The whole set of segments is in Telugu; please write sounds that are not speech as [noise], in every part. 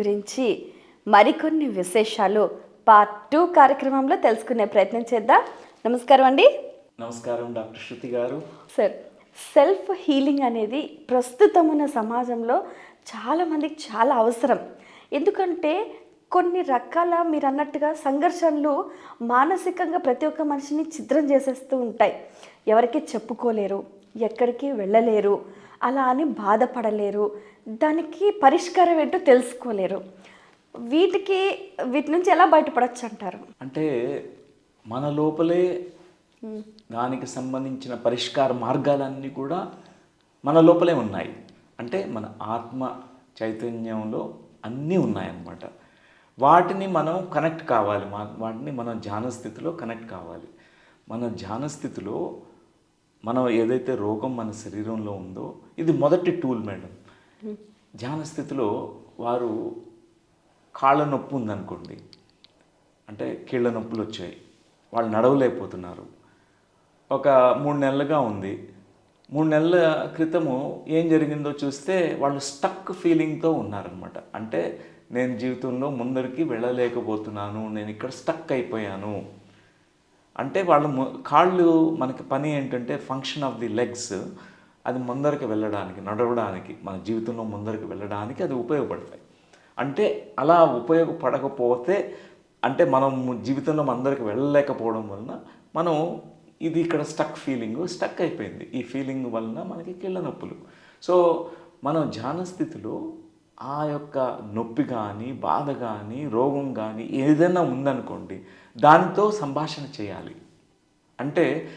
గురించి మరికొన్ని విశేషాలు పార్ట్ టూ కార్యక్రమంలో తెలుసుకునే ప్రయత్నం చేద్దాం. నమస్కారం అండి. నమస్కారం డాక్టర్ శృతి గారు. సార్ సెల్ఫ్ హీలింగ్ అనేది ప్రస్తుతం ఉన్న సమాజంలో చాలామందికి చాలా అవసరం. ఎందుకంటే కొన్ని రకాల మీరు అన్నట్టుగా సంఘర్షణలు మానసికంగా ప్రతి ఒక్క మనిషిని చిత్రం చేసేస్తూ ఉంటాయి. ఎవరికి చెప్పుకోలేరు ఎక్కడికి వెళ్ళలేరు అలా అని బాధపడలేరు. దానికి పరిష్కారం ఏంటో తెలుసుకోలేరు. వీటికి వీటి నుంచి ఎలా బయటపడచ్చు అంటారు? అంటే మన లోపలే దానికి సంబంధించిన పరిష్కార మార్గాలన్నీ కూడా మన లోపలే ఉన్నాయి. అంటే మన ఆత్మ చైతన్యంలో అన్నీ ఉన్నాయన్నమాట. వాటిని మనం కనెక్ట్ కావాలి. మా- వాటిని మనం ధ్యాన స్థితిలో కనెక్ట్ కావాలి. మన ధ్యాన స్థితిలో మనం ఏదైతే రోగం మన శరీరంలో ఉందో ఇది మొదటి టూల్ మేడం. ధ్యాన స్థితిలో వారు కాళ్ళ నొప్పి ఉందనుకోండి అంటే కీళ్ళ నొప్పులు వచ్చాయి వాళ్ళు నడవలేకపోతున్నారు. ఒక మూడు నెలలుగా ఉంది. మూడు నెలల క్రితము ఏం జరిగిందో చూస్తే వాళ్ళు స్టక్ ఫీలింగ్తో ఉన్నారనమాట అంటే నేను జీవితంలో ముందరికి వెళ్ళలేకపోతున్నాను నేను ఇక్కడ స్టక్ అయిపోయాను. అంటే వాళ్ళు ము- కాళ్ళు మనకి పని ఏంటంటే ఫంక్షన్ ఆఫ్ ది లెగ్స్ అది ముందరికి వెళ్ళడానికి నడవడానికి మన జీవితంలో ముందరికి వెళ్ళడానికి అది ఉపయోగపడతాయి. అంటే అలా ఉపయోగపడకపోతే అంటే మనం జీవితంలో అందరికి వెళ్ళలేకపోవడం వలన మనం ఇది ఇక్కడ స్టక్ ఫీలింగ్ స్టక్ అయిపోయింది. ఈ ఫీలింగ్ వలన మనకి కీళ్ళ నొప్పులు. సో మనం ధ్యాన స్థితిలో ఆ యొక్క నొప్పి కానీ బాధ కానీ రోగం కానీ ఏదైనా ఉందనుకోండి దానితో సంభాషణ చేయాలి. అంటే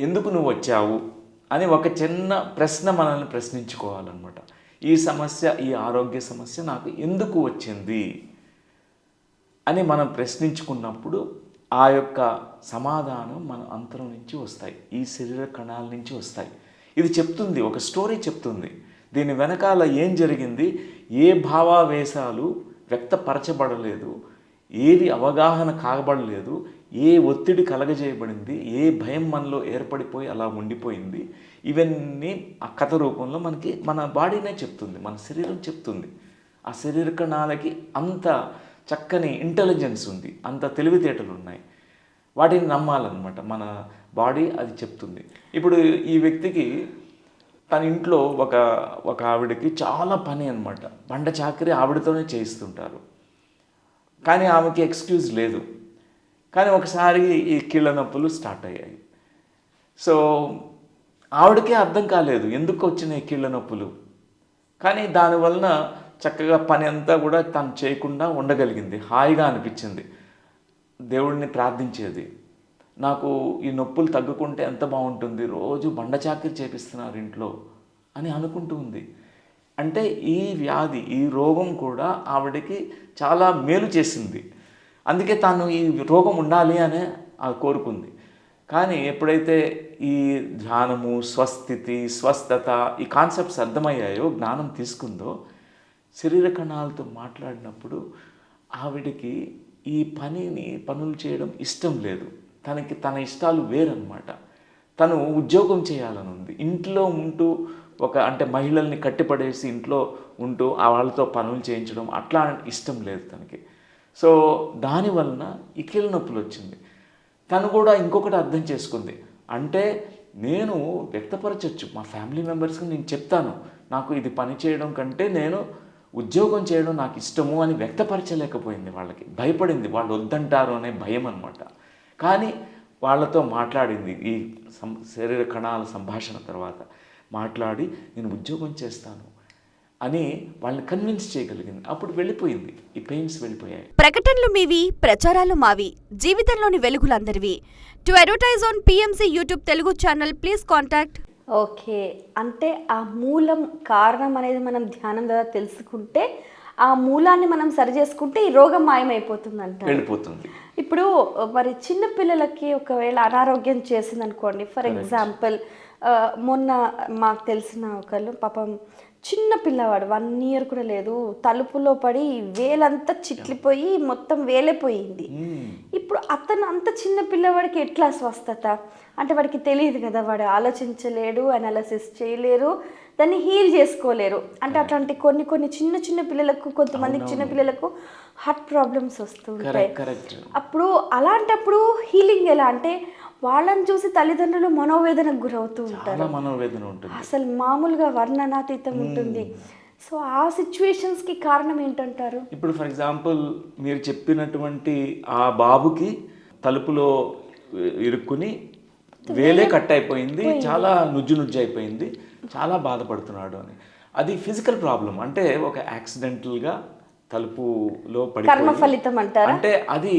ఎందుకు నువ్వు వచ్చావు? అని ఒక చిన్న ప్రశ్న మనల్ని ప్రశ్నించుకోవాలన్నమాట. ఈ సమస్య ఈ ఆరోగ్య సమస్య నాకు ఎందుకు వచ్చింది అని మనం ప్రశ్నించుకున్నప్పుడు ఆ యొక్క సమాధానం మన అంతరం నుంచి వస్తాయి. ఈ శరీర కణాల నుంచి వస్తాయి. ఇది చెప్తుంది ఒక స్టోరీ చెప్తుంది. దీని వెనకాల ఏం జరిగింది? ఏ భావావేశాలు వ్యక్తపరచబడలేదు? ఏది అవగాహన కాబడలేదు ఏ ఒత్తిడి కలగజేయబడింది ఏ భయం మనలో ఏర్పడిపోయి అలా ఉండిపోయింది ఇవన్నీ ఆ కథ రూపంలో మనకి మన బాడీనే చెప్తుంది మన శరీరం చెప్తుంది. ఆ శరీర కణాలకి అంత చక్కని ఇంటెలిజెన్స్ ఉంది అంత తెలివితేటలు ఉన్నాయి. వాటిని నమ్మాలన్నమాట మన బాడీ అది చెప్తుంది. ఇప్పుడు ఈ వ్యక్తికి తన ఇంట్లో ఒక ఒక ఆవిడకి చాలా పని అనమాట బండ చాకరీ ఆవిడతోనే చేయిస్తుంటారు. కానీ ఆమెకి ఎక్స్క్యూజ్ లేదు. కానీ ఒకసారి ఈ కీళ్ళ నొప్పులు స్టార్ట్ అయ్యాయి. సో ఆవిడకే అర్థం కాలేదు ఎందుకు వచ్చినాయి కీళ్ళ నొప్పులు. కానీ దానివలన చక్కగా పని అంతా కూడా తను చేయకుండా ఉండగలిగింది. హాయిగా అనిపించింది. దేవుడిని ప్రార్థించేది. నాకు ఈ నొప్పులు తగ్గుకుంటే ఎంత బాగుంటుంది. రోజు బండచాకరి చేపిస్తున్నారు ఇంట్లో అని అనుకుంటూ ఉంది. అంటే ఈ వ్యాధి ఈ రోగం కూడా ఆవిడకి చాలా మేలు చేసింది. అందుకే తాను ఈ రోగం ఉండాలి అనే ఆ కోరుకుంది. కానీ ఎప్పుడైతే ఈ ధ్యానము స్వస్థితి స్వస్థత ఈ కాన్సెప్ట్స్ అర్థమయ్యాయో జ్ఞానం తీసుకుందో శరీర కణాలతో మాట్లాడినప్పుడు ఆవిడకి ఈ పనిని పనులు చేయడం ఇష్టం లేదు. తనకి తన ఇష్టాలు వేరన్నమాట. తను ఉద్యోగం చేయాలని ఉంది ఇంట్లో ఉంటూ ఒక అంటే మహిళల్ని కట్టిపడేసి ఇంట్లో ఉంటూ ఆ వాళ్ళతో పనులు చేయించడం అట్లా ఇష్టం లేదు తనకి. సో దానివలన ఈ కీళ్ళ నొప్పులు వచ్చింది. తను కూడా ఇంకొకటి అర్థం చేసుకుంది. అంటే నేను వ్యక్తపరచచ్చు మా ఫ్యామిలీ మెంబర్స్కి నేను చెప్తాను నాకు ఇది పని చేయడం కంటే నేను ఉద్యోగం చేయడం నాకు ఇష్టము అని వ్యక్తపరచలేకపోయింది వాళ్ళకి. భయపడింది వాళ్ళు వద్దంటారు అనే భయం అనమాట కానీ వాళ్ళతో మాట్లాడింది ఈ సం శరీర కణాల సంభాషణ తర్వాత. మాట్లాడి నేను ఉద్యోగం చేస్తాను అని వాళ్ళని కన్విన్స్ చేయగలిగింది. అప్పుడు వెళ్ళిపోయింది. ఈ పెయిన్స్ వెళ్ళిపోయాయి. ప్రకటనలు మీవి ప్రచారాలు మావి జీవితంలోని వెలుగులందరివి. To advertise on PMC YouTube Telugu channel please contact okay. అంటే ఆ మూలం కారణం అనేది మనం ధ్యానం ద్వారా తెలుసుకుంటే ఆ మూలాన్ని మనం సరి చేసుకుంటే ఈ రోగం మాయమైపోతుంది అంటారు వెళ్ళిపోతుంది. ఇప్పుడు మరి చిన్న పిల్లలకి ఒకవేళ అనారోగ్యం చేసింది అనుకోండి ఫర్ ఎగ్జాంపుల్ మొన్న మాకు తెలిసిన ఒకళ్ళు పాపం చిన్న పిల్లవాడు వన్ ఇయర్ కూడా లేదు తలుపులో పడి వేలంతా చిట్లిపోయి మొత్తం వేలేపోయింది ఇప్పుడు అతను అంత చిన్న పిల్లవాడికి ఎట్లా స్వస్థత అంటే వాడికి తెలియదు కదా వాడు ఆలోచించలేడు అనాలసిస్ చేయలేరు దాన్ని హీల్ చేసుకోలేరు. అంటే అట్లాంటి కొన్ని కొన్ని చిన్న చిన్న పిల్లలకు కొంతమందికి చిన్న పిల్లలకు హార్ట్ ప్రాబ్లమ్స్ వస్తూ ఉంటాయి. కరెక్ట్ కరెక్ట్ అప్పుడు అలాంటప్పుడు హీలింగ్ ఎలా? అంటే వాళ్ళని చూసి తల్లిదండ్రులు మనోవేదనకు గురవుతూ ఉంటారు. మనోవేదన ఉంటుంది. అసలు మామూలుగా వర్ణనాతీతం ఉంటుంది. సో ఆ సిచ్యువేషన్స్కి కారణం ఏంటంటారు? ఇప్పుడు ఫర్ ఎగ్జాంపుల్ మీరు చెప్పినటువంటి ఆ బాబుకి తలుపులో ఇరుక్కుని వేలే కట్ అయిపోయింది చాలా నుజ్జు నుజ్జు అయిపోయింది చాలా బాధపడుతున్నాడు అని. అది ఫిజికల్ ప్రాబ్లం అంటే ఒక యాక్సిడెంటల్గా తలుపులో పడి ఫలితం అంటారా? అంటే అది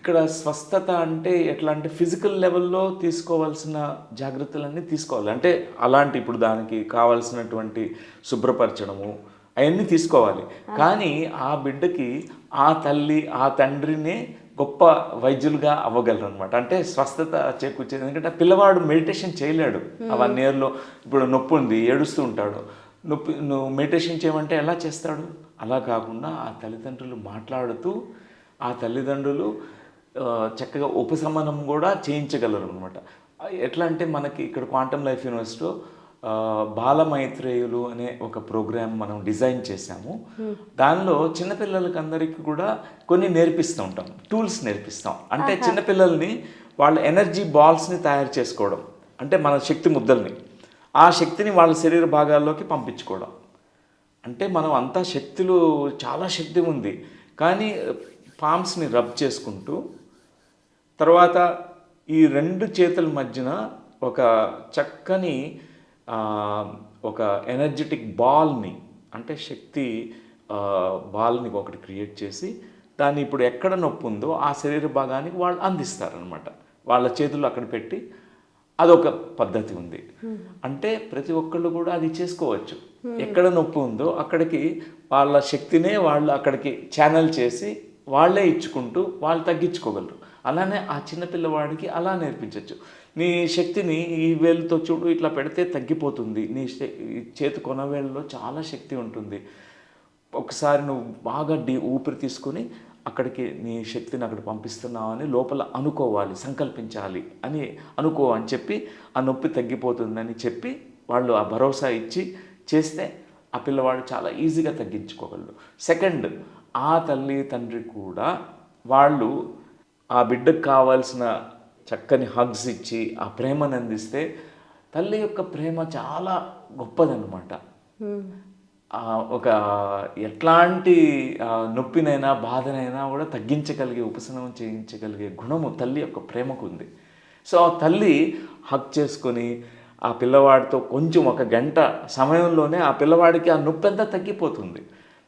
ఇక్కడ స్వస్థత అంటే ఎట్లా అంటే ఫిజికల్ లెవెల్లో తీసుకోవాల్సిన జాగ్రత్తలన్నీ తీసుకోవాలి. అంటే అలాంటి ఇప్పుడు దానికి కావాల్సినటువంటి శుభ్రపరచడము అవన్నీ తీసుకోవాలి. కానీ ఆ బిడ్డకి ఆ తల్లి ఆ తండ్రినే గొప్ప వైద్యులుగా అవ్వగలరు అనమాట అంటే స్వస్థత చేకూర్చేది ఎందుకంటే పిల్లవాడు మెడిటేషన్ చేయలేడు. ఆ వన్ ఇయర్లో ఇప్పుడు నొప్పి ఉంది ఏడుస్తూ ఉంటాడు. నొప్పి నువ్వు మెడిటేషన్ చేయమంటే ఎలా చేస్తాడు? అలా కాకుండా ఆ తల్లిదండ్రులు మాట్లాడుతూ ఆ తల్లిదండ్రులు చక్కగా ఉపశమనం కూడా చేయించగలరు అనమాట ఎట్లా అంటే మనకి ఇక్కడ క్వాంటమ్ లైఫ్ యూనివర్సిటీలో బాలమైత్రేయులు అనే ఒక ప్రోగ్రామ్ మనం డిజైన్ చేశాము. దానిలో చిన్నపిల్లలకి అందరికీ కూడా కొన్ని నేర్పిస్తూ ఉంటాం. టూల్స్ నేర్పిస్తాం. అంటే చిన్నపిల్లల్ని వాళ్ళ ఎనర్జీ బాల్స్ని తయారు చేసుకోవడం. అంటే మన శక్తి ముద్దల్ని. ఆ శక్తిని వాళ్ళ శరీర భాగాల్లోకి పంపించుకోవడం. అంటే మనం అంతా శక్తులు చాలా శక్తి ఉంది. కానీ పామ్స్ని రబ్ చేసుకుంటూ తర్వాత ఈ రెండు చేతుల మధ్యన ఒక చక్కని ఒక ఎనర్జెటిక్ బాల్ని అంటే శక్తి బాల్ని ఒకటి క్రియేట్ చేసి దాన్ని ఇప్పుడు ఎక్కడ నొప్పి ఉందో ఆ శరీర భాగానికి వాళ్ళు అందిస్తారనమాట వాళ్ళ చేతులు అక్కడ పెట్టి అదొక పద్ధతి ఉంది. అంటే ప్రతి ఒక్కళ్ళు కూడా అది చేసుకోవచ్చు. ఎక్కడ నొప్పి ఉందో అక్కడికి వాళ్ళ శక్తినే వాళ్ళు అక్కడికి ఛానల్ చేసి వాళ్ళే ఇచ్చుకుంటూ వాళ్ళు తగ్గించుకోగలరు. అలానే ఆ చిన్న పిల్లవాడికి అలా నేర్పించవచ్చు నీ శక్తిని ఈ వేలుతో చూడు ఇట్లా పెడితే తగ్గిపోతుంది. నీ చేతి కొనవేళ్ళలో చాలా శక్తి ఉంటుంది. ఒకసారి నువ్వు బాగా డీ ఊపిరి తీసుకొని అక్కడికి నీ శక్తిని అక్కడ పంపిస్తున్నావు అని లోపల అనుకోవాలి సంకల్పించాలి అని అనుకో అని చెప్పి ఆ నొప్పి తగ్గిపోతుందని చెప్పి వాళ్ళు ఆ భరోసా ఇచ్చి చేస్తే ఆ పిల్లవాడు చాలా ఈజీగా తగ్గించుకోగలడు. సెకండ్ ఆ తల్లి తండ్రి కూడా వాళ్ళు ఆ బిడ్డకు కావాల్సిన చక్కని హగ్స్ ఇచ్చి ఆ ప్రేమను అందిస్తే తల్లి యొక్క ప్రేమ చాలా గొప్పదన్నమాట. ఆ, ఒక ఎట్లాంటి నొప్పినైనా బాధనైనా కూడా తగ్గించగలిగే ఉపశమనం చేయించగలిగే గుణము తల్లి యొక్క ప్రేమకు ఉంది సో ఆ తల్లి హక్ చేసుకొని ఆ పిల్లవాడితో కొంచెం ఒక గంట సమయంలోనే ఆ పిల్లవాడికి ఆ నొప్పి అంతా తగ్గిపోతుంది.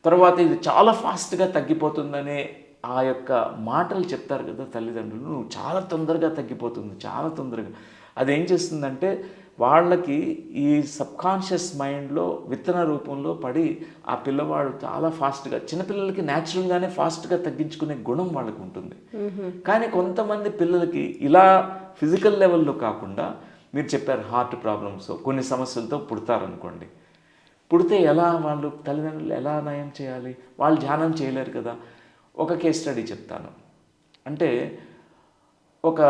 తర్వాత ఇది చాలా ఫాస్ట్గా తగ్గిపోతుందనే ఆ యొక్క మాటలు చెప్తారు కదా తల్లిదండ్రులు నువ్వు చాలా తొందరగా తగ్గిపోతుంది చాలా తొందరగా. అదేం చేస్తుందంటే వాళ్ళకి ఈ సబ్కాన్షియస్ మైండ్లో విత్తన రూపంలో పడి ఆ పిల్లవాడు చాలా ఫాస్ట్గా చిన్నపిల్లలకి న్యాచురల్గానే ఫాస్ట్గా తగ్గించుకునే గుణం వాళ్ళకి ఉంటుంది. కానీ కొంతమంది పిల్లలకి ఇలా ఫిజికల్ లెవెల్లో కాకుండా మీరు చెప్పారు హార్ట్ ప్రాబ్లమ్స్ కొన్ని సమస్యలతో పుడతారనుకోండి. పుడితే ఎలా వాళ్ళు తల్లిదండ్రులు ఎలా నయం చేయాలి? వాళ్ళు ధ్యానం చేయలేరు కదా. ఒక కేస్ స్టడీ చెప్తాను. అంటే ఒక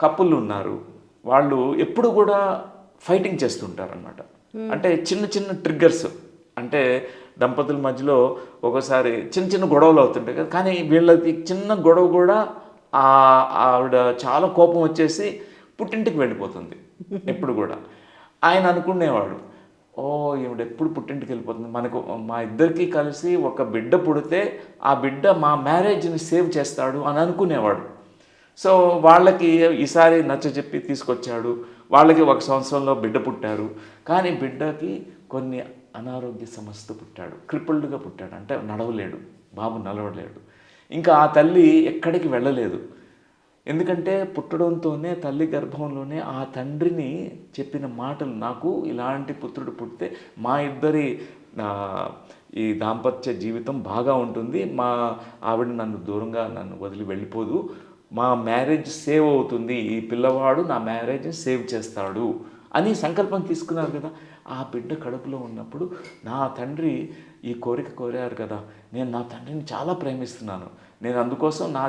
కపుల్ ఉన్నారు. వాళ్ళు ఎప్పుడు కూడా ఫైటింగ్ చేస్తుంటారు అనమాట అంటే చిన్న చిన్న ట్రిగ్గర్స్ అంటే దంపతుల మధ్యలో ఒకసారి చిన్న చిన్న గొడవలు అవుతుంటాయి కదా. కానీ వీళ్ళకి చిన్న గొడవ కూడా ఆ ఆవిడ చాలా కోపం వచ్చేసి పుట్టింటికి వెళ్ళిపోతుంది. [laughs] ఎప్పుడు కూడా. ఆయన అనుకునేవాడు ఓ ఈవిడ ఎప్పుడు పుట్టింటికి వెళ్ళిపోతుంది మనకు మా ఇద్దరికి కలిసి ఒక బిడ్డ పుడితే ఆ బిడ్డ మా మ్యారేజ్ని సేవ్ చేస్తాడు అని అనుకునేవాడు. సో వాళ్ళకి ఈసారి నచ్చ చెప్పి తీసుకొచ్చాడు. వాళ్ళకి ఒక సంవత్సరంలో బిడ్డ పుట్టారు. కానీ బిడ్డకి కొన్ని అనారోగ్య సమస్యతో పుట్టాడు. క్రిపుల్డ్గా పుట్టాడు. అంటే నడవలేడు. బాబు నడవలేడు ఇంకా ఆ తల్లి ఎక్కడికి వెళ్ళలేదు. ఎందుకంటే పుట్టడంతోనే తల్లి గర్భంలోనే ఆ తండ్రిని చెప్పిన మాటలు నాకు ఇలాంటి పుత్రుడు పుడితే మా ఇద్దరి ఈ దాంపత్య జీవితం బాగా ఉంటుంది. మా ఆవిడ నన్ను దూరంగా నన్ను వదిలి వెళ్ళిపోదు. మా మ్యారేజ్ సేవ్ అవుతుంది. ఈ పిల్లవాడు నా మ్యారేజ్ సేవ్ చేస్తాడు అని సంకల్పం తీసుకున్నారు కదా. ఆ బిడ్డ కడుపులో ఉన్నప్పుడు నా తండ్రి ఈ కోరిక కోరారు కదా. నేను నా తండ్రిని చాలా ప్రేమిస్తున్నాను. నేను అందుకోసం నా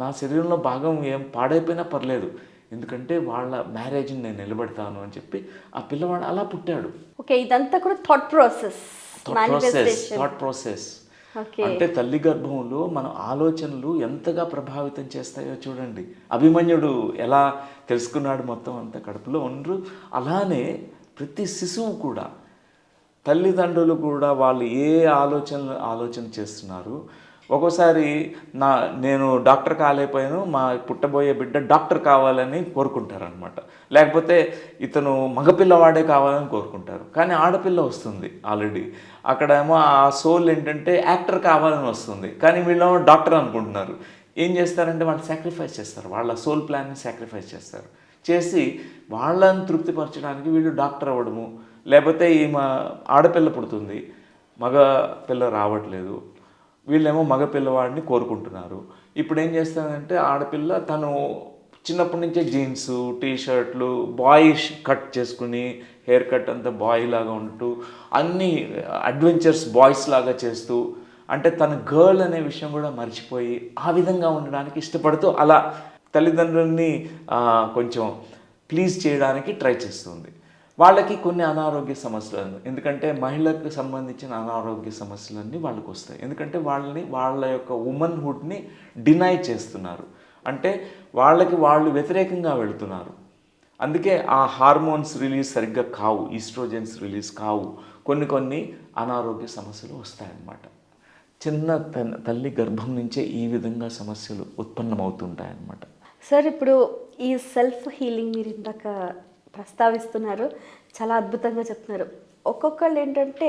నా శరీరంలో భాగం ఏం పాడైపోయినా పర్లేదు. ఎందుకంటే వాళ్ళ మ్యారేజ్ని నేను నిలబెడతాను అని చెప్పి ఆ పిల్లవాడు అలా పుట్టాడు. ఓకే ఇదంతా కూడా thought process process manifestation thought process అంటే తల్లి గర్భంలో మన ఆలోచనలు ఎంతగా ప్రభావితం చేస్తాయో చూడండి. అభిమన్యుడు ఎలా తెలుసుకున్నాడు మొత్తం అంత కడుపులో ఉండరు. అలానే ప్రతి శిశువు కూడా తల్లిదండ్రులు కూడా వాళ్ళు ఏ ఆలోచనలు ఆలోచన చేస్తున్నారు ఒక్కోసారి నా నేను డాక్టర్ కాలేకపోయాను మా పుట్టబోయే బిడ్డ డాక్టర్ కావాలని కోరుకుంటారనమాట లేకపోతే ఇతను మగపిల్లవాడే కావాలని కోరుకుంటారు. కానీ ఆడపిల్ల వస్తుంది ఆల్రెడీ. అక్కడేమో ఆ సోల్ ఏంటంటే యాక్టర్ కావాలని వస్తుంది. కానీ వీళ్ళేమో డాక్టర్ అనుకుంటున్నారు. ఏం చేస్తారంటే వాళ్ళు సాక్రిఫైస్ చేస్తారు. వాళ్ళ సోల్ ప్లాన్ని సాక్రిఫైస్ చేస్తారు. చేసి వాళ్ళని తృప్తిపరచడానికి వీళ్ళు డాక్టర్ అవ్వడము. లేకపోతే ఈమె ఆడపిల్ల పుడుతుంది. మగ పిల్ల రావట్లేదు. వీళ్ళేమో మగ పిల్లవాడిని కోరుకుంటున్నారు. ఇప్పుడు ఏం చేస్తానంటే ఆడపిల్ల తను చిన్నప్పటి నుంచే జీన్స్ టీ షర్ట్లు బాయ్ కట్ చేసుకుని హెయిర్ కట్ అంతా బాయ్ లాగా ఉంటూ అన్ని అడ్వెంచర్స్ బాయ్స్ లాగా చేస్తూ అంటే తన గర్ల్ అనే విషయం కూడా మర్చిపోయి ఆ విధంగా ఉండడానికి ఇష్టపడుతూ అలా తల్లిదండ్రుల్ని కొంచెం ప్లీజ్ చేయడానికి ట్రై చేస్తుంది. వాళ్ళకి కొన్ని అనారోగ్య సమస్యలు ఎందుకంటే మహిళలకు సంబంధించిన అనారోగ్య సమస్యలన్నీ వాళ్ళకి వస్తాయి. ఎందుకంటే వాళ్ళని వాళ్ళ యొక్క ఉమెన్హుడ్ని డినై చేస్తున్నారు. అంటే వాళ్ళకి వాళ్ళు వ్యతిరేకంగా వెళుతున్నారు. అందుకే ఆ హార్మోన్స్ రిలీజ్ సరిగ్గా కావు ఈస్ట్రోజెన్స్ రిలీజ్ కావు. కొన్ని కొన్ని అనారోగ్య సమస్యలు వస్తాయన్నమాట. చిన్న తల్లి గర్భం నుంచే ఈ విధంగా సమస్యలు ఉత్పన్నమవుతుంటాయన్నమాట. సార్ ఇప్పుడు ఈ సెల్ఫ్ హీలింగ్ మీరు ఇందాక ప్రస్తావిస్తున్నారు. చాలా అద్భుతంగా చెప్తున్నారు. ఒక్కొక్కళ్ళు ఏంటంటే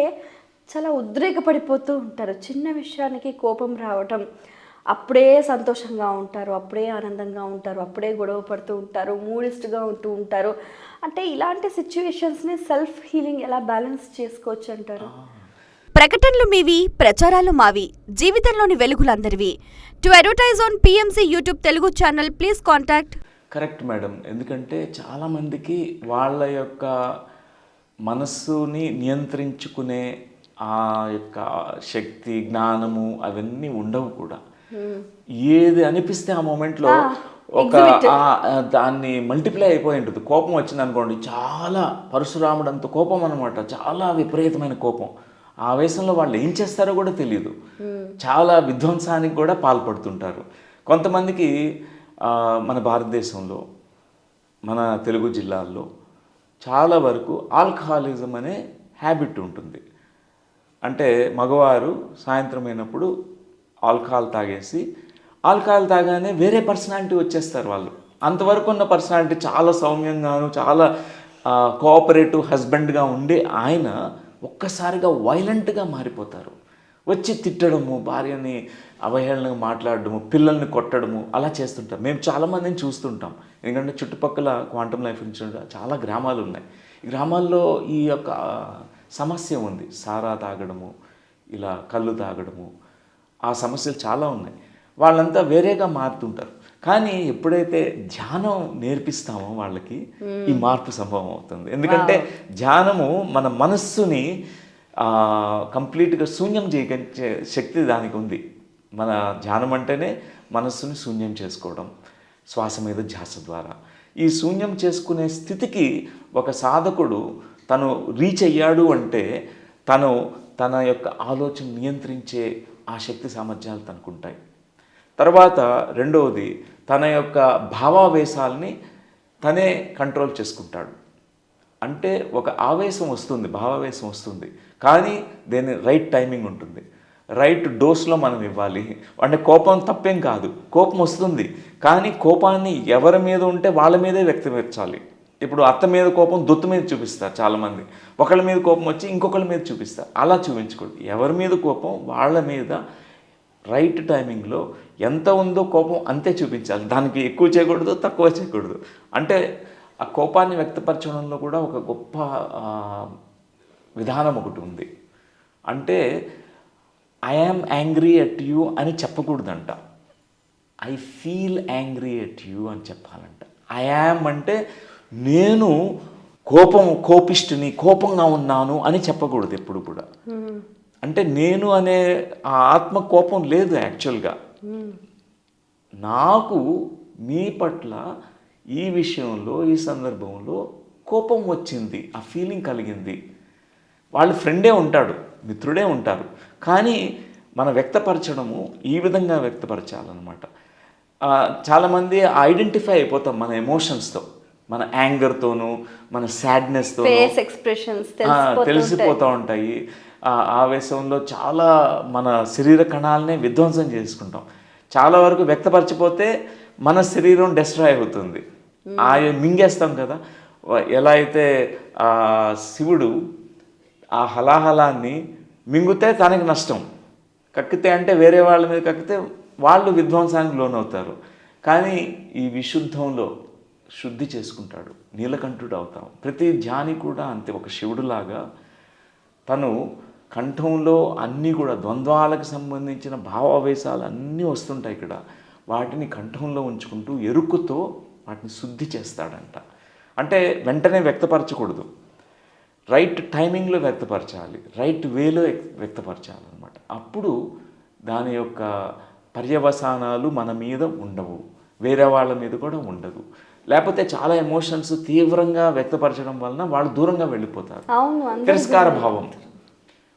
చాలా ఉద్రేకపడిపోతూ ఉంటారు. చిన్న విషయానికి కోపం రావటం అప్పుడే సంతోషంగా ఉంటారు అప్పుడే ఆనందంగా ఉంటారు అప్పుడే గొడవ పడుతూ ఉంటారు మూడిస్ట్గా ఉంటూ ఉంటారు. అంటే ఇలాంటి సిచ్యువేషన్స్ని సెల్ఫ్ హీలింగ్ ఎలా బ్యాలెన్స్ చేసుకోవచ్చు అంటారు? ప్రకటనలు మీవి ప్రచారాలు మావి జీవితంలోని వెలుగులందరివి. To advertise on PMC YouTube Telugu channel please contact correct madam. ఎందుకంటే చాలామందికి వాళ్ళ యొక్క మనస్సుని నియంత్రించుకునే ఆ యొక్క శక్తి జ్ఞానము అవన్నీ ఉండవు కూడా. ఏది అనిపిస్తే ఆ మూమెంట్లో ఒక దాన్ని మల్టిప్లై అయిపోయి ఉంటుంది. కోపం వచ్చింది అనుకోండి చాలా పరశురాముడు అంత కోపం అనమాట చాలా విపరీతమైన కోపం. ఆ ఆవేశంలో వాళ్ళు ఏం చేస్తారో కూడా తెలియదు చాలా విధ్వంసానికి కూడా పాల్పడుతుంటారు. కొంతమందికి మన భారతదేశంలో మన తెలుగు జిల్లాల్లో చాలా వరకు ఆల్కహాలిజం అనే హ్యాబిట్ ఉంటుంది. అంటే మగవారు సాయంత్రం అయినప్పుడు ఆల్కహాల్ తాగేసి ఆల్కహాల్ తాగానే వేరే పర్సనాలిటీ వచ్చేస్తారు వాళ్ళు. అంతవరకు ఉన్న పర్సనాలిటీ చాలా సౌమ్యంగాను చాలా కోఆపరేటివ్ హస్బెండ్గా ఉండే ఆయన ఒక్కసారిగా వైలెంట్గా మారిపోతారు. వచ్చి తిట్టడము భార్యని అవహేళనగా మాట్లాడడము పిల్లల్ని కొట్టడము అలా చేస్తుంటాం. మేము చాలామందిని చూస్తుంటాం. ఎందుకంటే చుట్టుపక్కల క్వాంటమ్ లైఫ్ ఇన్స్టిట్యూట్ చాలా గ్రామాలు ఉన్నాయి. ఈ గ్రామాల్లో ఈ యొక్క సమస్య ఉంది. సారా తాగడము ఇలా కళ్ళు తాగడము ఆ సమస్యలు చాలా ఉన్నాయి. వాళ్ళంతా వేరేగా మారుతుంటారు. కానీ ఎప్పుడైతే ధ్యానం నేర్పిస్తామో వాళ్ళకి ఈ మార్పు సంభవం అవుతుంది. ఎందుకంటే ధ్యానము మన మనస్సుని కంప్లీట్గా శూన్యం చేయగలిగే శక్తి దానికి ఉంది. మన ధ్యానం అంటేనే మనస్సుని శూన్యం చేసుకోవడం శ్వాస మీద ధ్యాస ద్వారా. ఈ శూన్యం చేసుకునే స్థితికి ఒక సాధకుడు తను రీచ్ అయ్యాడు అంటే తను తన యొక్క ఆలోచన నియంత్రించే ఆ శక్తి సామర్థ్యాలు తనకుంటాయి. తర్వాత రెండవది తన యొక్క భావావేశాల్ని తనే కంట్రోల్ చేసుకుంటాడు. అంటే ఒక ఆవేశం వస్తుంది భావావేశం వస్తుంది. కానీ దేని రైట్ టైమింగ్ ఉంటుంది. రైట్ డోస్లో మనం ఇవ్వాలి. అంటే కోపం తప్పేం కాదు. కోపం వస్తుంది. కానీ కోపాన్ని ఎవరి మీద ఉంటే వాళ్ళ మీదే వ్యక్తపరచాలి. ఇప్పుడు అత్త మీద కోపం దొత్తు మీద చూపిస్తారు చాలామంది. ఒకళ్ళ మీద కోపం వచ్చి ఇంకొకళ్ళ మీద చూపిస్తారు అలా చూపించకూడదు. ఎవరి మీద కోపం వాళ్ళ మీద రైట్ టైమింగ్లో ఎంత ఉందో కోపం అంతే చూపించాలి. దానికి ఎక్కువ చేయకూడదు తక్కువ చేయకూడదు. అంటే ఆ కోపాన్ని వ్యక్తపరచడంలో కూడా ఒక గొప్ప విధానం ఒకటి ఉంది. అంటే I am angry at you అని చెప్పకూడదంట. I feel angry at you అని చెప్పాలంట. ఐ యామ్ అంటే నేను కోపం కోపిష్టిని కోపంగా ఉన్నాను అని చెప్పకూడదు ఎప్పుడు కూడా. అంటే నేను అనే ఆ ఆత్మ కోపం లేదు యాక్చువల్గా. నాకు మీ పట్ల ఈ విషయంలో ఈ సందర్భంలో కోపం వచ్చింది ఆ ఫీలింగ్ కలిగింది. వాళ్ళు ఫ్రెండే ఉంటాడు మిత్రుడే ఉంటారు. కానీ మన వ్యక్తపరచడము ఈ విధంగా వ్యక్తపరచాలన్నమాట. చాలామంది ఐడెంటిఫై అయిపోతాం మన ఎమోషన్స్తో మన యాంగర్తోనూ మన సాడ్నెస్తో ఎక్స్ప్రెషన్స్ తెలిసిపోతూ ఉంటాయి. ఆ ఆవేశంలో చాలా మన శరీర కణాలనే విధ్వంసం చేసుకుంటాం. చాలా వరకు వ్యక్తపరచిపోతే మన శరీరం డెస్ట్రాయ్ అవుతుంది. ఆ మింగేస్తాం కదా. ఎలా అయితే ఆ శివుడు ఆ హలాహలాన్ని మింగితే తనకి నష్టం. కక్కితే అంటే వేరే వాళ్ళ మీద కక్కితే వాళ్ళు విధ్వంసానికి లోనవుతారు. కానీ ఈ విశుద్ధంలో శుద్ధి చేసుకుంటాడు. నీలకంఠుడు అవుతాం. ప్రతి ధ్యాని కూడా అంతే. ఒక శివుడులాగా తను కంఠంలో అన్నీ కూడా ద్వంద్వాలకు సంబంధించిన భావావేశాలు అన్నీ వస్తుంటాయి ఇక్కడ. వాటిని కంఠంలో ఉంచుకుంటూ ఎరుకుతో వాటిని శుద్ధి చేస్తాడంట. అంటే వెంటనే వ్యక్తపరచకూడదు. రైట్ టైమింగ్లో వ్యక్తపరచాలి రైట్ వేలో వ్యక్తపరచాలి అనమాట అప్పుడు దాని యొక్క పర్యవసానాలు మన మీద ఉండవు వేరే వాళ్ళ మీద కూడా ఉండదు. లేకపోతే చాలా ఎమోషన్స్ తీవ్రంగా వ్యక్తపరచడం వలన వాళ్ళు దూరంగా వెళ్ళిపోతారు. తిరస్కార భావం.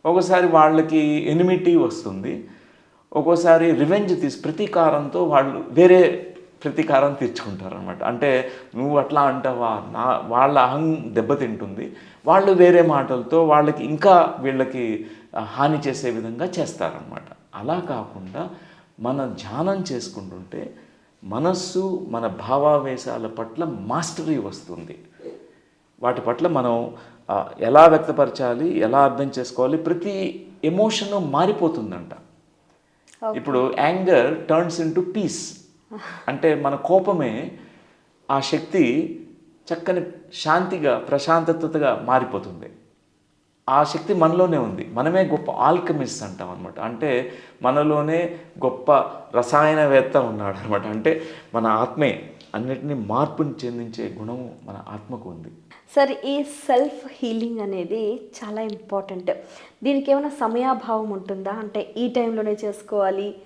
ఒక్కోసారి వాళ్ళకి ఎనిమిటీ వస్తుంది ఒక్కోసారి రివెంజ్ తీసి ప్రతీకారంతో వాళ్ళు వేరే ప్రతీకారం తీర్చుకుంటారు అనమాట అంటే నువ్వు అట్లా అంటావా? నా వాళ్ళ అహం దెబ్బతింటుంది వాళ్ళు వేరే మాటలతో వాళ్ళకి ఇంకా వీళ్ళకి హాని చేసే విధంగా చేస్తారనమాట అలా కాకుండా మన ధ్యానం చేసుకుంటుంటే మనస్సు మన భావావేశాల పట్ల మాస్టరీ వస్తుంది. వాటి పట్ల మనం ఎలా వ్యక్తపరచాలి ఎలా అర్థం చేసుకోవాలి ప్రతి ఎమోషన్ మారిపోతుందంట. ఇప్పుడు anger turns into peace. అంటే మన కోపమే ఆ శక్తి చక్కని శాంతిగా ప్రశాంతతగా మారిపోతుంది. ఆ శక్తి మనలోనే ఉంది. మనమే గొప్ప ఆల్కమిస్ట్ అంటాం అనమాట అంటే మనలోనే గొప్ప రసాయనవేత్త ఉన్నాడు అనమాట అంటే మన ఆత్మే అన్నిటినీ మార్పుని చెందించే గుణము మన ఆత్మకు ఉంది. సార్ ఈ సెల్ఫ్ హీలింగ్ అనేది చాలా ఇంపార్టెంట్. దీనికి ఏమైనా సమయాభావం ఉంటుందా? అంటే ఈ టైంలోనే చేసుకోవాలి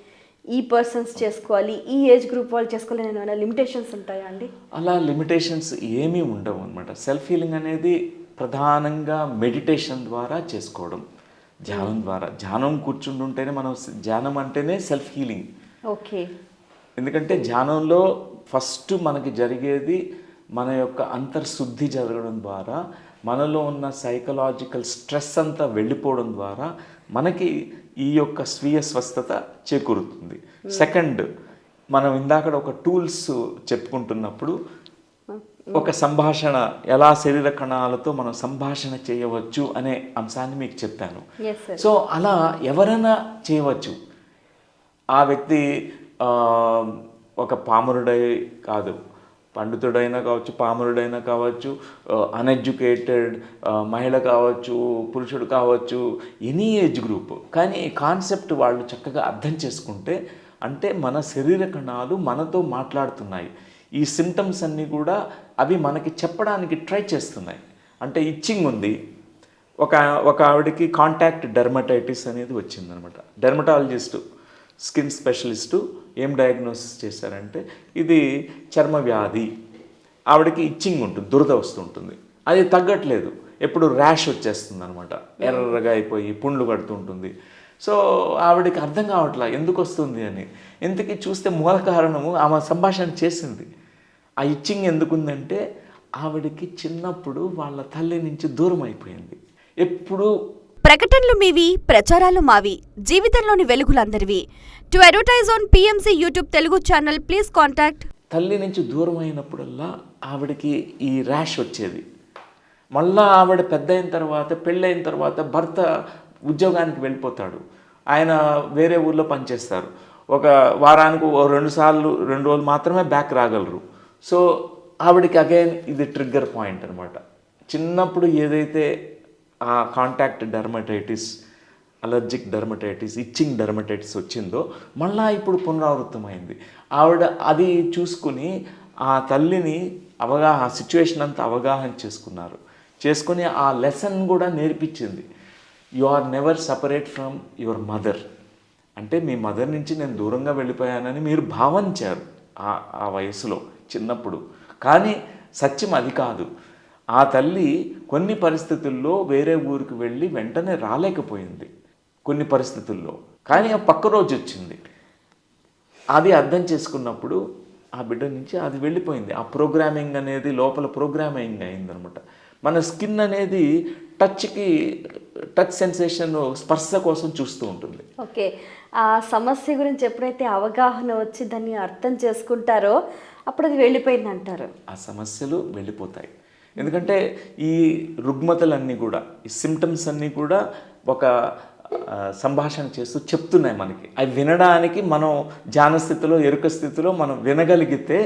ఈ పర్సన్స్ చేసుకోవాలి ఈ ఏజ్ గ్రూప్ వాళ్ళు చేసుకోవాలి ఏమైనా లిమిటేషన్స్ ఉంటాయా అండి? అలా లిమిటేషన్స్ ఏమీ ఉండవు అనమాట సెల్ఫ్ హీలింగ్ అనేది ప్రధానంగా మెడిటేషన్ ద్వారా చేసుకోవడం ధ్యానం ద్వారా. ధ్యానం కూర్చుంటుంటేనే మనం ధ్యానం అంటేనే సెల్ఫ్ హీలింగ్ ఓకే. ఎందుకంటే ధ్యానంలో ఫస్ట్ మనకి జరిగేది మన యొక్క అంతర్శుద్ధి జరగడం ద్వారా మనలో ఉన్న సైకలాజికల్ స్ట్రెస్ అంతా వెళ్ళిపోవడం ద్వారా మనకి ఈ యొక్క స్వీయ స్వస్థత చేకూరుతుంది. సెకండ్ మనం ఇందాక ఒక టూల్స్ చెప్పుకుంటున్నప్పుడు ఒక సంభాషణ ఎలా శరీర కణాలతో మనం సంభాషణ చేయవచ్చు అనే అంశాన్ని మీకు చెప్పాను. సో అలా ఎవరైనా చేయవచ్చు. ఆ వ్యక్తి ఒక పామరుడై కాదు పండితుడైనా కావచ్చు పామరుడైనా కావచ్చు అన్ఎడ్యుకేటెడ్ మహిళ కావచ్చు పురుషుడు కావచ్చు ఎనీ ఏజ్ గ్రూప్ కానీ ఈ కాన్సెప్ట్ వాళ్ళు చక్కగా అర్థం చేసుకుంటే అంటే మన శరీర కణాలు మనతో మాట్లాడుతున్నాయి. ఈ సిమ్టమ్స్ అన్నీ కూడా అవి మనకి చెప్పడానికి ట్రై చేస్తున్నాయి. అంటే ఇచ్చింగ్ ఉంది. ఒక ఒక ఆవిడకి కాంటాక్ట్ డెర్మటైటిస్ అనేది వచ్చిందనమాట. డెర్మటాలజిస్టు స్కిన్ స్పెషలిస్టు ఏం డయాగ్నోసిస్ చేశారంటే ఇది చర్మ వ్యాధి. ఆవిడకి ఇచ్చింగ్ ఉంటుంది దురద వస్తుంటుంది. అది తగ్గట్లేదు. ఎప్పుడు ర్యాష్ వచ్చేస్తుంది అనమాట ఎర్రగా అయిపోయి పుండ్లు పడుతుంటుంది సో ఆవిడకి అర్థం కావట్లా ఎందుకు వస్తుంది అని. ఇంతకీ చూస్తే మూల కారణము ఆమె సంభాషణ చేసింది. ఆ ఇచ్చింగ్ ఎందుకుందంటే ఆవిడకి చిన్నప్పుడు వాళ్ళ తల్లి నుంచి దూరం అయిపోయింది ఎప్పుడూ ప్రకటనలు మీవి ప్రచారాలు మావి జీవితంలోని వెలుగులందరివి. To advertise on PMC YouTube Telugu channel please contact తల్లి నుంచి దూరం అయినప్పుడల్లా ఆవిడకి ఈ ర్యాష్ వచ్చేది. మళ్ళా ఆవిడ పెద్ద అయిన తర్వాత పెళ్ళైన తర్వాత భర్త ఉద్యోగానికి వెళ్ళిపోతాడు. ఆయన వేరే ఊర్లో పనిచేస్తారు. ఒక వారానికి ఓ రెండు సార్లు రెండు రోజులు మాత్రమే బ్యాక్ రాగలరు. సో ఆవిడకి అగైన్ ఇది ట్రిగ్గర్ పాయింట్ అనమాట చిన్నప్పుడు ఏదైతే ఆ contact dermatitis allergic dermatitis itching dermatitis వచ్చిందో మళ్ళా ఇప్పుడు పునరావృతమైంది. ఆవిడ అది చూసుకుని ఆ తల్లిని అవగాహన సిచ్యువేషన్ అంతా అవగాహన చేసుకున్నారు. చేసుకుని ఆ లెసన్ కూడా నేర్పించింది. You are never separate from your mother అంటే మీ మదర్ నుంచి నేను దూరంగా వెళ్ళిపోయానని మీరు భావించారు ఆ ఆ వయసులో చిన్నప్పుడు. కానీ సత్యం అది కాదు. ఆ తల్లి కొన్ని పరిస్థితుల్లో వేరే ఊరికి వెళ్ళి వెంటనే రాలేకపోయింది. కొన్ని పరిస్థితుల్లో. కానీ ఆ పక్క రోజు వచ్చింది. అది అర్థం చేసుకున్నప్పుడు ఆ బిడ్డ నుంచి అది వెళ్ళిపోయింది. ఆ ప్రోగ్రామింగ్ అనేది లోపల ప్రోగ్రామింగ్ అయిందనమాట. మన స్కిన్ అనేది టచ్కి టచ్ సెన్సేషన్ స్పర్శ కోసం చూస్తూ ఉంటుంది. ఓకే. ఆ సమస్య గురించి ఎప్పుడైతే అవగాహన వచ్చి దాన్ని అర్థం చేసుకుంటారో అప్పుడు అది వెళ్ళిపోయింది అంటారు ఆ సమస్యలు వెళ్ళిపోతాయి. ఎందుకంటే ఈ రుగ్మతలన్నీ కూడా ఈ సిమ్టమ్స్ అన్నీ కూడా ఒక సంభాషణ చేస్తూ చెప్తున్నాయి మనకి. అవి వినడానికి మనం జానస్థితిలో ఎరుక స్థితిలో మనం వినగలిగితే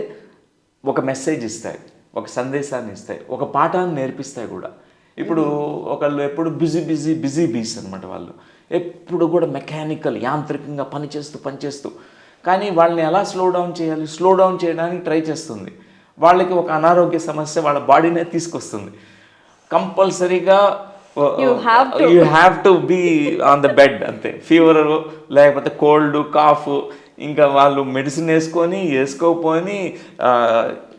ఒక మెసేజ్ ఇస్తాయి ఒక సందేశాన్ని ఇస్తాయి ఒక పాఠాన్ని నేర్పిస్తాయి కూడా. ఇప్పుడు ఒకళ్ళు ఎప్పుడు బిజీ బిజీ బిజీ బీస్ అనమాట వాళ్ళు. ఎప్పుడు కూడా మెకానికల్ యాంత్రికంగా పనిచేస్తూ పనిచేస్తూ. కానీ వాళ్ళని ఎలా స్లో డౌన్ చేయాలి? స్లో డౌన్ చేయడానికి ట్రై చేస్తుంది. వాళ్ళకి ఒక అనారోగ్య సమస్య వాళ్ళ బాడీనే తీసుకొస్తుంది. కంపల్సరీగా. You have to be on the bed అంతే. ఫీవర్ లేకపోతే కోల్డ్ కాఫ్ ఇంకా వాళ్ళు మెడిసిన్ వేసుకొని వేసుకోకపోని ఆ,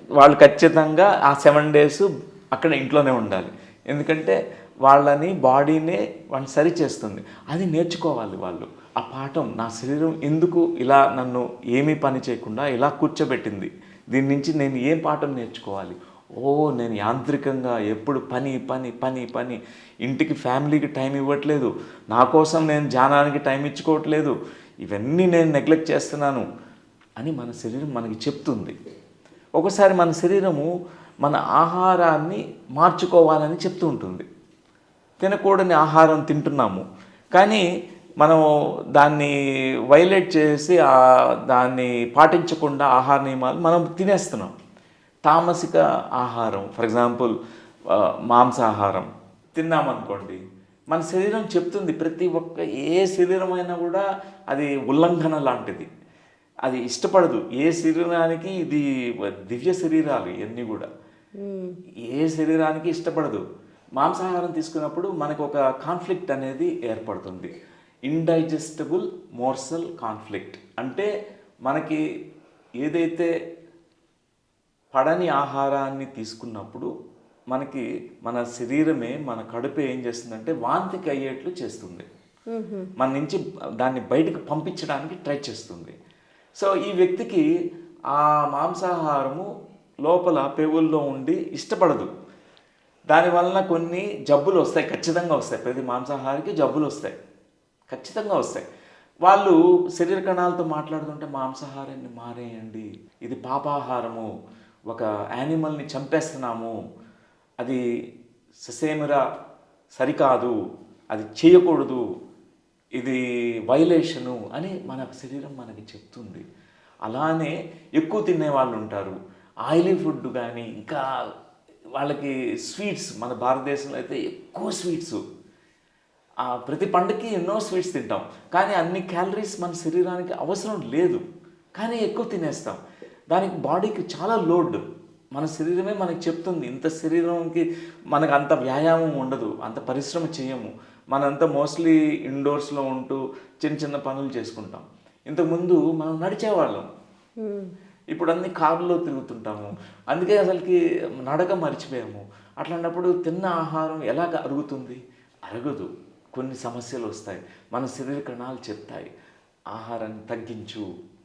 వాళ్ళు ఖచ్చితంగా ఆ సెవెన్ డేస్ అక్కడ ఇంట్లోనే ఉండాలి. ఎందుకంటే వాళ్ళని బాడీనే వాళ్ళని సరి చేస్తుంది. అది నేర్చుకోవాలి వాళ్ళు. ఆ పాఠం నా శరీరం ఎందుకు ఇలా నన్ను ఏమీ పని చేయకుండా ఇలా కూర్చోబెట్టింది? దీని నుంచి నేను ఏం పాఠం నేర్చుకోవాలి? ఓ నేను యాంత్రికంగా ఎప్పుడు పని పని పని పని. ఇంటికి ఫ్యామిలీకి టైం ఇవ్వట్లేదు. నా కోసం నేను ధ్యానానికి టైం ఇచ్చుకోవట్లేదు. ఇవన్నీ నేను నెగ్లెక్ట్ చేస్తున్నాను అని మన శరీరం మనకి చెప్తుంది. ఒకసారి మన శరీరము మన ఆహారాన్ని మార్చుకోవాలని చెప్తూ ఉంటుంది. తినకూడని ఆహారం తింటున్నాము. కానీ మనం దాన్ని వైలేట్ చేసి దాన్ని పాటించకుండా ఆహార నియమాలు మనం తినేస్తున్నాం. తామసిక ఆహారం ఫర్ ఎగ్జాంపుల్ మాంసాహారం తిన్నామనుకోండి మన శరీరం చెప్తుంది ప్రతి ఒక్క ఏ శరీరమైనా కూడా అది ఉల్లంఘన లాంటిది. అది ఇష్టపడదు. ఏ శరీరానికి ఇది దివ్య శరీరాలు ఇవన్నీ కూడా. ఏ శరీరానికి ఇష్టపడదు. మాంసాహారం తీసుకున్నప్పుడు మనకు ఒక కాన్ఫ్లిక్ట్ అనేది ఏర్పడుతుంది. ఇండైజెస్టబుల్ మోర్సల్ కాన్ఫ్లిక్ట్ అంటే మనకి ఏదైతే పడని ఆహారాన్ని తీసుకున్నప్పుడు మనకి మన శరీరమే మన కడుపు ఏం చేస్తుందంటే వాంతికి అయ్యేట్లు చేస్తుంది. మన నుంచి దాన్ని బయటకు పంపించడానికి ట్రై చేస్తుంది. సో ఈ వ్యక్తికి ఆ మాంసాహారము లోపల పెవుల్లో ఉండి ఇష్టపడదు. దానివలన కొన్ని జబ్బులు వస్తాయి ఖచ్చితంగా వస్తాయి. ప్రతి మాంసాహారికి జబ్బులు వస్తాయి. ఖచ్చితంగా వస్తాయి. వాళ్ళు శరీర కణాలతో మాట్లాడుతుంటే మాంసాహారాన్ని మారేయండి. ఇది పాపాహారము. ఒక యానిమల్ని చంపేస్తున్నాము. అది ససేమిరా సరికాదు. అది చేయకూడదు. ఇది వైలేషను అని మన శరీరం మనకి చెప్తుంది. అలానే ఎక్కువ తినే వాళ్ళు ఉంటారు. ఆయిలీ ఫుడ్ కానీ ఇంకా వాళ్ళకి స్వీట్స్ మన భారతదేశంలో అయితే ఎక్కువ స్వీట్స్ ప్రతి పండుగకి ఎన్నో స్వీట్స్ తింటాం. కానీ అన్ని క్యాలరీస్ మన శరీరానికి అవసరం లేదు. కానీ ఎక్కువ తినేస్తాం. దానికి బాడీకి చాలా లోడ్. మన శరీరమే మనకి చెప్తుంది ఇంత శరీరంకి మనకు అంత వ్యాయామం ఉండదు అంత పరిశ్రమ చేయము మనంతా మోస్ట్లీ ఇండోర్స్లో ఉంటూ చిన్న చిన్న పనులు చేసుకుంటాం. ఇంతకుముందు మనం నడిచేవాళ్ళం. ఇప్పుడు అన్ని కారులో తిరుగుతుంటాము. అందుకే అసలుకి నడక మర్చిపోయాము. అట్లాంటప్పుడు తిన్న ఆహారం ఎలా అరుగుతుంది? అరగదు. కొన్ని సమస్యలు వస్తాయి. మన శరీర కణాలు చెప్తాయి. ఆహారాన్ని తగ్గించు.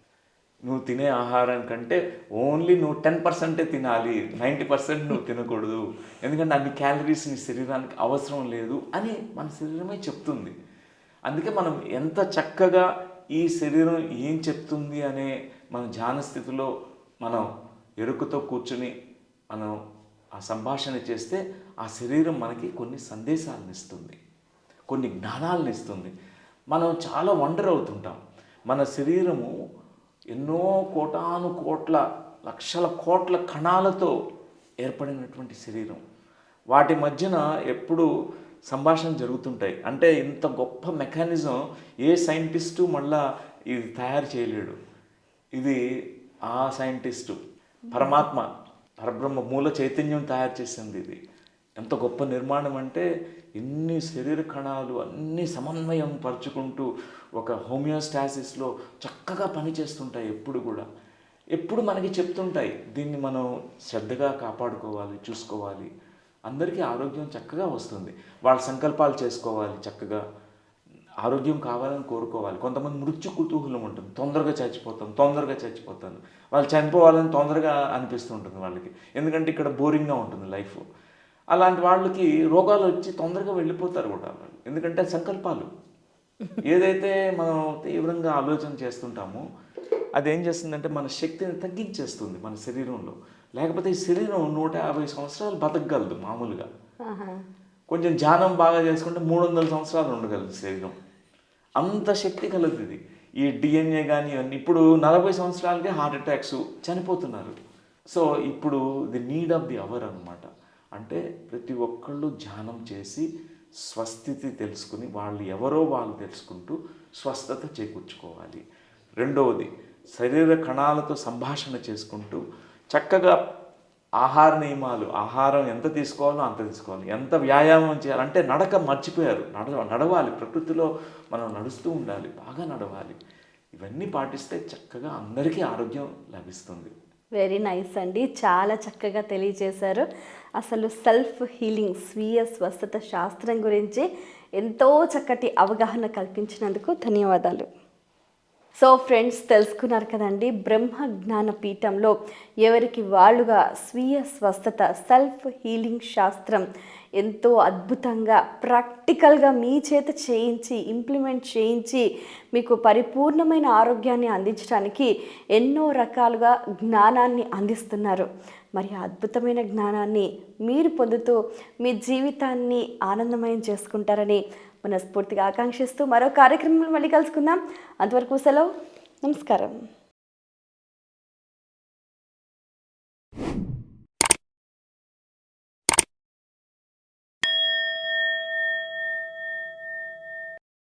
నువ్వు తినే ఆహారం కంటే ఓన్లీ నువ్వు టెన్ పర్సెంటే తినాలి. నైంటీ పర్సెంట్ నువ్వు తినకూడదు. ఎందుకంటే అన్ని క్యాలరీస్ నీ శరీరానికి అవసరం లేదు అని మన శరీరమే చెప్తుంది. అందుకే మనం ఎంత చక్కగా ఈ శరీరం ఏం చెప్తుంది అనే మన ధ్యాన స్థితిలో మనం ఎరుకతో కూర్చుని మనం ఆ సంభాషణ చేస్తే ఆ శరీరం మనకి కొన్ని సందేశాలను ఇస్తుంది. కొన్ని జ్ఞానాలను ఇస్తుంది. మనం చాలా వండర్ అవుతుంటాం. మన శరీరము ఎన్నో కోటాను కోట్ల లక్షల కోట్ల కణాలతో ఏర్పడినటువంటి శరీరం. వాటి మధ్యన ఎప్పుడు సంభాషణ జరుగుతుంటాయి. అంటే ఇంత గొప్ప మెకానిజం ఏ సైంటిస్టు మళ్ళా ఇది తయారు చేయలేడు. ఇది ఆ సైంటిస్టు పరమాత్మ పరబ్రహ్మ మూల చైతన్యం తయారు చేసింది ఇది. ఎంత గొప్ప నిర్మాణం అంటే ఎన్ని శరీర కణాలు అన్ని సమన్వయం పరుచుకుంటూ ఒక హోమియోస్టాసిస్లో చక్కగా పనిచేస్తుంటాయి ఎప్పుడు కూడా. ఎప్పుడు మనకి చెప్తుంటాయి దీన్ని మనం శ్రద్ధగా కాపాడుకోవాలి చూసుకోవాలి. అందరికీ ఆరోగ్యం చక్కగా వస్తుంది. వాళ్ళ సంకల్పాలు చేసుకోవాలి చక్కగా. ఆరోగ్యం కావాలని కోరుకోవాలి. కొంతమంది మృత్యు కుతూహలం ఉంటుంది. తొందరగా చచ్చిపోతాం తొందరగా చచ్చిపోతాను. వాళ్ళు చనిపోవాలని తొందరగా అనిపిస్తుంటుంది వాళ్ళకి. ఎందుకంటే ఇక్కడ బోరింగ్గా ఉంటుంది లైఫ్. అలాంటి వాళ్ళకి రోగాలు వచ్చి తొందరగా వెళ్ళిపోతారు కూడా. వాళ్ళు ఎందుకంటే సంకల్పాలు. ఏదైతే మనం తీవ్రంగా ఆలోచన చేస్తుంటామో అది ఏం చేస్తుందంటే మన శక్తిని తగ్గించేస్తుంది మన శరీరంలో. లేకపోతే ఈ శరీరం నూట యాభై సంవత్సరాలు బతకగలదు మామూలుగా. కొంచెం ధ్యానం బాగా చేసుకుంటే మూడు వందల సంవత్సరాలు ఉండగలదు శరీరం. అంత శక్తి కలదు ఇది. ఈ డిఎన్ఏ కానీ ఇవన్నీ. ఇప్పుడు నలభై సంవత్సరాలకే హార్ట్ అటాక్స్ చనిపోతున్నారు. సో ఇప్పుడు the need of the hour అనమాట అంటే ప్రతి ఒక్కళ్ళు ధ్యానం చేసి స్వస్థితి తెలుసుకుని వాళ్ళు ఎవరో వాళ్ళు తెలుసుకుంటూ స్వస్థత చేకూర్చుకోవాలి. రెండవది శరీర కణాలతో సంభాషణ చేసుకుంటూ చక్కగా ఆహార నియమాలు ఆహారం ఎంత తీసుకోవాలో అంత తీసుకోవాలి. ఎంత వ్యాయామం చేయాలంటే నడక మర్చిపోయారు. నడ నడవాలి. ప్రకృతిలో మనం నడుస్తూ ఉండాలి. బాగా నడవాలి. ఇవన్నీ పాటిస్తే చక్కగా అందరికీ ఆరోగ్యం లభిస్తుంది. వెరీ నైస్ అండి. చాలా చక్కగా తెలియజేశారు. అసలు సెల్ఫ్ హీలింగ్ స్వీయ స్వస్థత శాస్త్రం గురించి ఎంతో చక్కటి అవగాహన కల్పించినందుకు ధన్యవాదాలు. సో ఫ్రెండ్స్ తెలుసుకున్నారు కదండి బ్రహ్మ జ్ఞాన పీఠంలో ఎవరికి వాళ్ళుగా స్వీయ స్వస్థత సెల్ఫ్ హీలింగ్ శాస్త్రం ఎంతో అద్భుతంగా ప్రాక్టికల్గా మీ చేత చేయించి ఇంప్లిమెంట్ చేయించి మీకు పరిపూర్ణమైన ఆరోగ్యాన్ని అందించడానికి ఎన్నో రకాలుగా జ్ఞానాన్ని అందిస్తున్నారు. మరి అద్భుతమైన జ్ఞానాన్ని మీరు పొందుతూ మీ జీవితాన్ని ఆనందమయం చేసుకుంటారని మనస్ఫూర్తిగా ఆకాంక్షిస్తూ మరో కార్యక్రమంలో మళ్ళీ కలుసుకుందాం. అంతవరకు సెలవు. నమస్కారం.